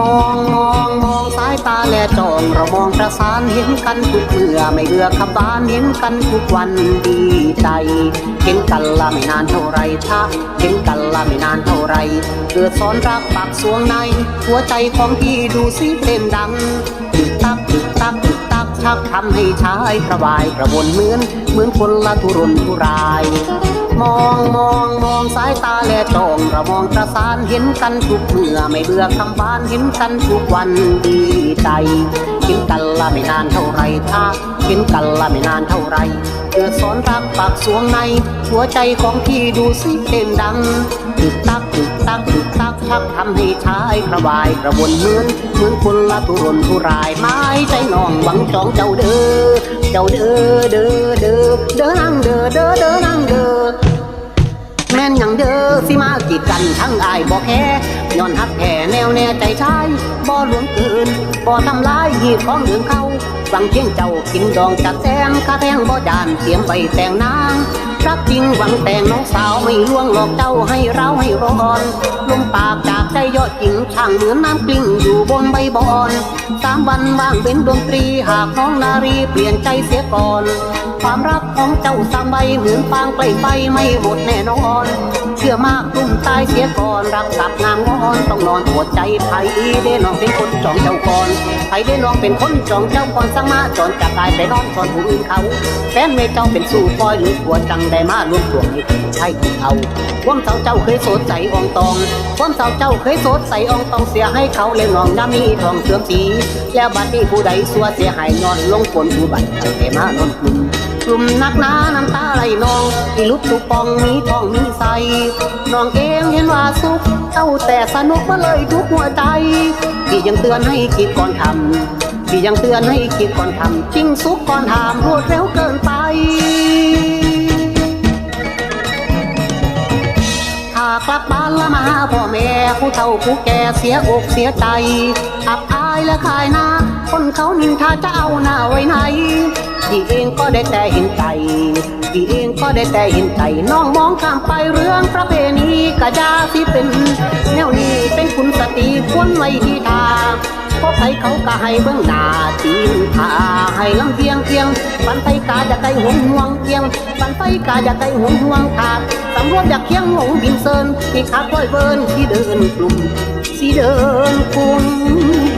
มองมองมองสายตาแลจองเรามองประสานเห็นกันทุกเมื่อไม่เบื่อคำบานเห็นกันทุกวันดีใจ เห็นกันละไม่นานเท่าไรถ้าเห็นกันละไม่นานเท่าไรเกิดซ้อนรักปากสวงใน หัวใจของพี่ดูสิเต้นดังตึกตักตึกตักตึกตัก ชักทำให้ชายกระบายกระวนเหมือน เหมือนคนละทุรนทุราย มองมองมองสายตาแลจ้องรามองประสานเห็นกันทุกเมื่อไม่เบื่อคำบานเห็นกันทุกวันดีใจเห็นกันละไม่นานเท่าไรถ้าเห็นกันละไม่นานเท่าไรเกิดสอนรักปากสวงใน หัวใจของพี่ดูสิเต้นดังตึกตักตึกตักตึกตักชักทำให้ชายกระวายกระวนเหมือนเหมือนคนละทุรนทุรายไม้ใจนองห วังจองเจ้าเด้อ เจ้าเด้อเด้อเด้อเด้อนังเด้อเด้อเด้อนังเด้อแม่นยังเด้อสิมากีดกันทั้งอายบ่แค่ย้อนฮักแห่แนวแน่ใจชายบ่หลวงเกินบ่ทำลายหีบของเหลืองเขา วังเพียงเจ้ากินดองจัดแซงค่าแพงบ่จานเตรียมใบแต่งนางรักจริงหวังแต่งน้องสาวไม่ลวงหลอกเจ้าให้เราให้ร้อนลมปากจากใจยอดจริงช่างเหมือนน้ำกลิ้งอยู่บนใบบอนสามวันว่างเป็นดนตรีหากน้องนารีเปลี่ยนใจเสียก่อน ความรักของเจ้าสามใบเหมือนฟางใกลไฟไม่หมดแน่นอน เชื่อมากกลุ่มตายเสียก่อนรักกับนางงอนต้องนอนปวดใจไผได้น้องเป็นคนจองเจ้าก่อนไผได้น้องเป็นคนจองเจ้าก่อนสังมาจอนจากตายไปนอนก่อนผู้อื่นเขาแฟนเมเจ้าเป็นสู่คอยหรือปวจังได้มารวมตัวให้ใช่ผู้เขาความเศร้าเจ้าเคยโสดใสอองตองความเศร้าเจ้าเคยโสดใสอองตองเสียให้เขาเลี้ยงน้องน้ามีทองเสื่อมสีแล้วบัดนี้ผู้ใดสัวเสียหายนอนลงฝนผู้บัดแต่มานอนกลุ่ กลุ่มนักหนาน้ำตาไหลนองที่ลุกทุกปองมีทองมีใสน้องเองเห็นว่าสุขเจ้าแต่สนุกมาเลยทุกหัวใจที่ยังเตือนให้คิดก่อนทำที่ยังเตือนให้คิดก่อนทำจริงสุขก่อนทำรวดเร็วเกินไปากลับบ้านละมาหาพ่อแม่ผู้เฒ่าผู้แก่เสียอกเสียใจ อับอายและขายหน้า คนเขานินทาจะเอาหน้าไว้ไหนพี่เองก็ได้แต่เห็นใจพี่เองก็ได้แต่เห็นใจน้องมองข้ามไปเรื่องประเพณีกะยาสิเป็น แนวนี้เป็นคุณสตรีควรไว้ที่ทาเพราะใครเขาก็ให้เบื้องหน้าตีนทาให้ลำเพียงเพียงปันไฟกาจะไกลห่วงห่วงเพียงปันไฟกาจะไกลห่วงห่วงขาดสำรวจอยากเคียงหงบินเซินที่ขาดก้อยเบินที่เดินกลุ่มที่เดินกลุ่ม